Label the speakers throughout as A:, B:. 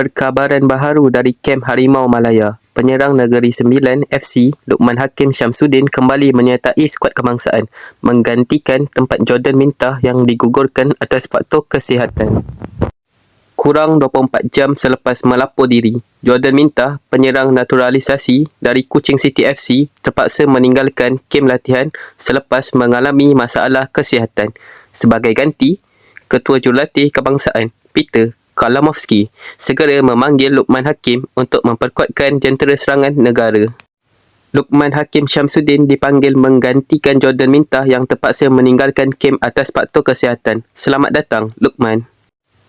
A: Perkabaran baharu dari kem Harimau Malaya. Penyerang Negeri Sembilan FC, Lukman Hakim Syamsuddin kembali menyertai skuad kebangsaan menggantikan tempat Jordan Mintah yang digugurkan atas faktor kesihatan. Kurang 24 jam selepas melapor diri, Jordan Mintah, penyerang naturalisasi dari Kuching City FC, terpaksa meninggalkan kem latihan selepas mengalami masalah kesihatan. Sebagai ganti, Ketua Jurulatih Kebangsaan, Peter Kalamovski, segera memanggil Lukman Hakim untuk memperkuatkan jentera serangan negara. Lukman Hakim Syamsuddin dipanggil menggantikan Jordan Mintah yang terpaksa meninggalkan kem atas faktor kesihatan. Selamat datang, Lukman.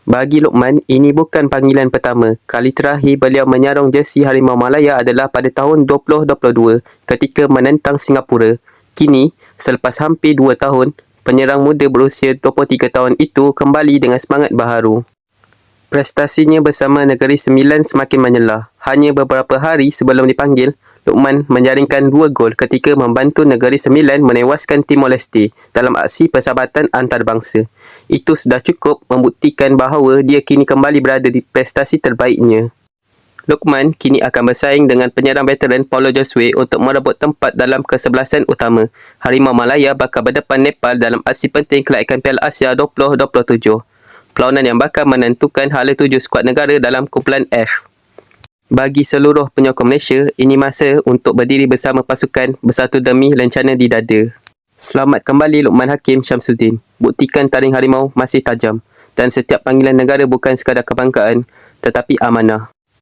A: Bagi Lukman, ini bukan panggilan pertama. Kali terakhir beliau menyarung jersey Harimau Malaya adalah pada tahun 2022 ketika menentang Singapura. Kini, selepas hampir 2 tahun, penyerang muda berusia 23 tahun itu kembali dengan semangat baharu. Prestasinya bersama Negeri Sembilan semakin menyelah. Hanya beberapa hari sebelum dipanggil, Lukman menjaringkan dua gol ketika membantu Negeri Sembilan menewaskan Timor Leste dalam aksi persahabatan antarabangsa. Itu sudah cukup membuktikan bahawa dia kini kembali berada di prestasi terbaiknya. Lukman kini akan bersaing dengan penyerang veteran Paulo Josue untuk merebut tempat dalam kesebelasan utama. Harimau Malaya bakal berdepan Nepal dalam aksi penting kelaikan Piala Asia 2027. Perlawanan yang bakal menentukan hala tuju skuad negara dalam kumpulan F. Bagi seluruh penyokong Malaysia, ini masa untuk berdiri bersama pasukan bersatu demi lencana di dada. Selamat kembali Lukman Hakim Syamsuddin. Buktikan taring harimau masih tajam dan setiap panggilan negara bukan sekadar kebanggaan tetapi amanah.